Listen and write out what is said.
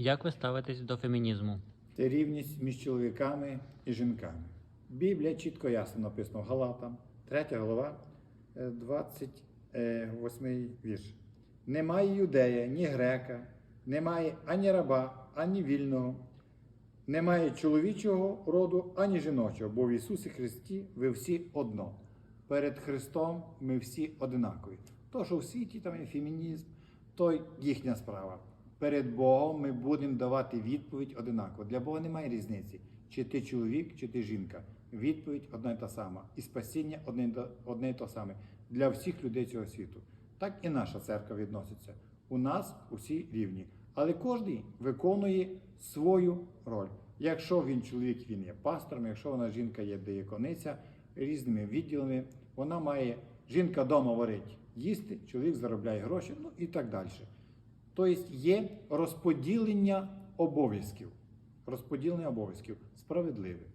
Як ви ставитесь до фемінізму? Це рівність між чоловіками і жінками. Біблія чітко ясно написано Галатам, 3 голова, е, 28 вірш. Немає юдея, ні грека, немає ані раба, ані вільного, немає чоловічого роду, ані жіночого, бо в Ісусі Христі ви всі одно. Перед Христом ми всі одинакові. То, що в світі там є фемінізм, то їхня справа. Перед Богом ми будемо давати відповідь одинаково. Для Бога немає різниці, чи ти чоловік, чи ти жінка. Відповідь одна й та сама. І спасіння одне, й то саме для всіх людей цього світу. Так і наша церква відноситься. У нас усі рівні. Але кожен виконує свою роль. Якщо він чоловік, він є пастором, якщо вона жінка є деякониця, різними відділами, вона має жінка вдома варить їсти, чоловік заробляє гроші, ну і так далі. Тобто є розподілення обов'язків. Розподілення обов'язків справедливе.